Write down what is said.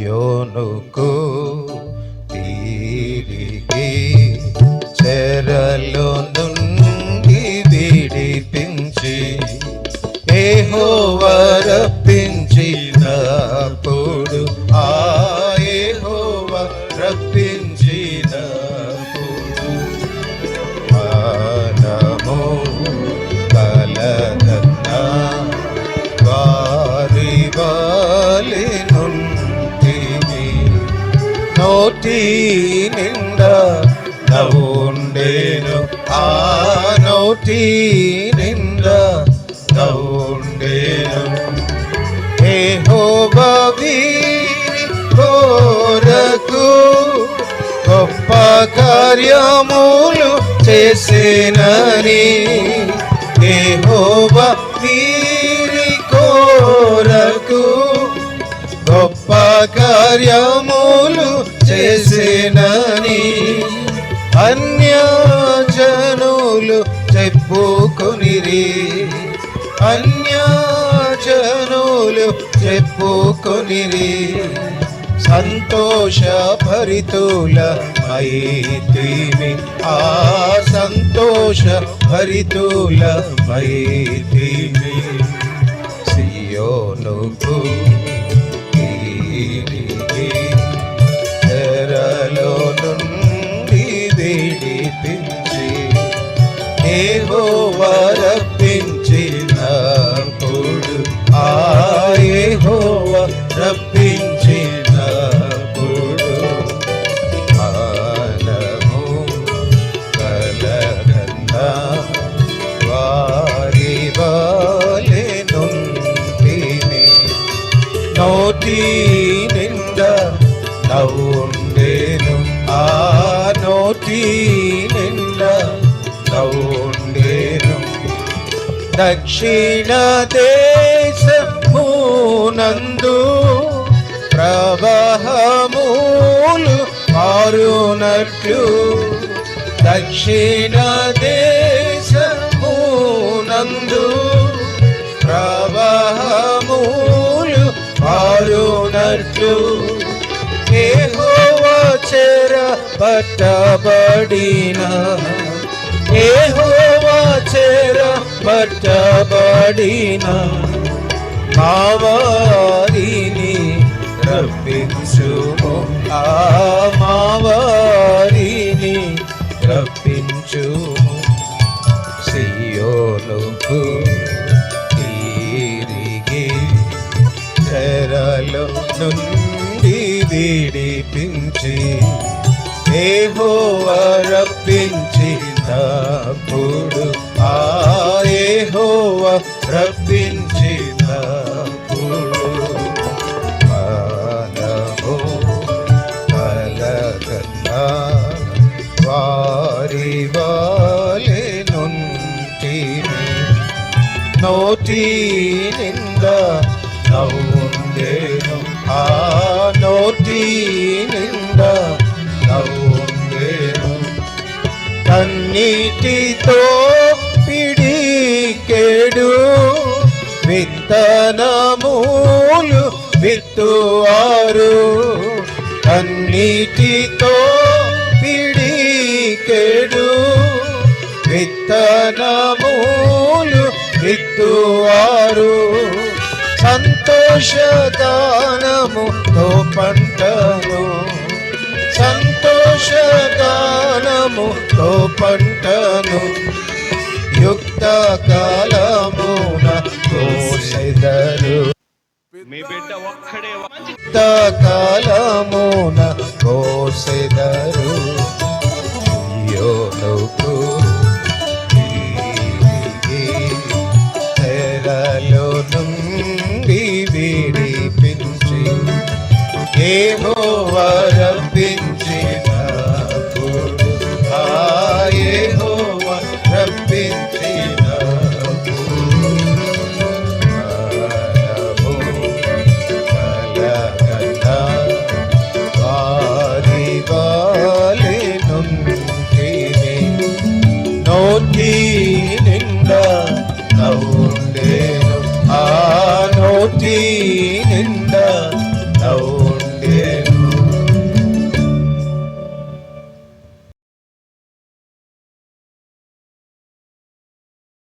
సియోనుకు తిరిగి చెరలో నుండి విడిపించి ఏహోవ రప్పించినప్పుడు ఆ ఏహో రప్పించినప్పుడు నోటి నిండా నవ్వుండేను ఆ నోటి నిండా నవ్వుండేను హో వీరి కోరకు గొప్ప కార్యములు చేసేనా చెప్పుకొనిరి. అన్యజనులు చెప్పుకొనిరి. సంతోష భరితుల మైత్రిమి. ఆ సంతోష భరితుల మైత్రిమి. సియోనుకు తిరిగి చెరలో నుండి విడిపించి ఏహో రప్పించినప్పుడు ఆ ఏహోవా రప్పించినప్పుడు ఆనము కలగన్నా వారి వాలే నుండిని నోటి నిండా నవ్వుండేను. ఆ నోటి దక్షిణ దేశమునందు ప్రవాహములు మారునట్లు దక్షిణ దేశమునందు ప్రవాహములు మారునట్లు ఏహోవా చెర పట్టబడినా ఏహోవా చెర పట్టబడిన మావారిని రప్పించుము. ఆ మావారిని రప్పించుము. సియోనుకు తిరిగి తెరలో నుండి విడిపించి ఏహోవా రప్పించినప్పుడు ఆ ఏహోవా రప్పించినప్పుడు మనము కలగన్నా వారి వాలే నుంటిని. నోటి నిండా నవ్వుండేను. ఆ నోటి నీటితో పిడికెడు. విత్తనములు విత్తువారు. అన్నిటితో పిడికెడు. విత్తనములు విత్తువారు. సంతోషగానముతో పంట మీ బిడ్డ ఒక్కడే కాలమున కోసెదరు యోనుకు తెరలో నుండి విడిపించి ఏమో వరపించిన నోటి నిండా నవ్వుండేను ఆ నోటి నిండా